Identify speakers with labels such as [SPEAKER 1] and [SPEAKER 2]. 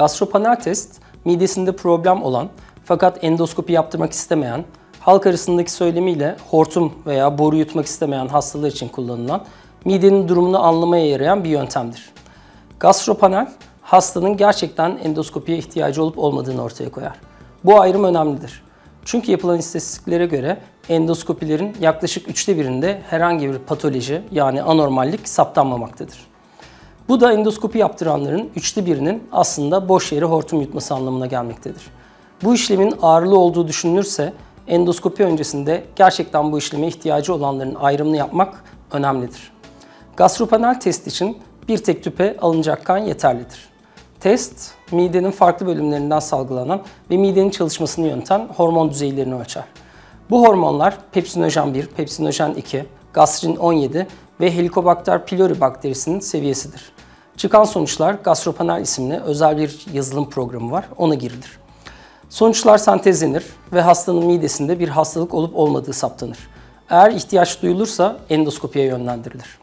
[SPEAKER 1] Gastropanel test, midesinde problem olan fakat endoskopi yaptırmak istemeyen, halk arasındaki söylemiyle hortum veya boru yutmak istemeyen hastalar için kullanılan midenin durumunu anlamaya yarayan bir yöntemdir. Gastropanel, hastanın gerçekten endoskopiye ihtiyacı olup olmadığını ortaya koyar. Bu ayrım önemlidir. Çünkü yapılan istatistiklere göre endoskopilerin yaklaşık üçte birinde herhangi bir patoloji yani anormallik saptanmamaktadır. Bu da endoskopi yaptıranların üçte birinin aslında boş yere hortum yutması anlamına gelmektedir. Bu işlemin ağırlı olduğu düşünülürse endoskopi öncesinde gerçekten bu işleme ihtiyacı olanların ayrımını yapmak önemlidir. Gastropanel test için bir tek tüpe alınacak kan yeterlidir. Test, midenin farklı bölümlerinden salgılanan ve midenin çalışmasını yöneten hormon düzeylerini ölçer. Bu hormonlar pepsinojen 1, pepsinojen 2, gastrin 17 ve Helicobacter pylori bakterisinin seviyesidir. Çıkan sonuçlar Gastropanel isimli özel bir yazılım programı var, ona girilir. Sonuçlar sentezlenir ve hastanın midesinde bir hastalık olup olmadığı saptanır. Eğer ihtiyaç duyulursa endoskopiye yönlendirilir.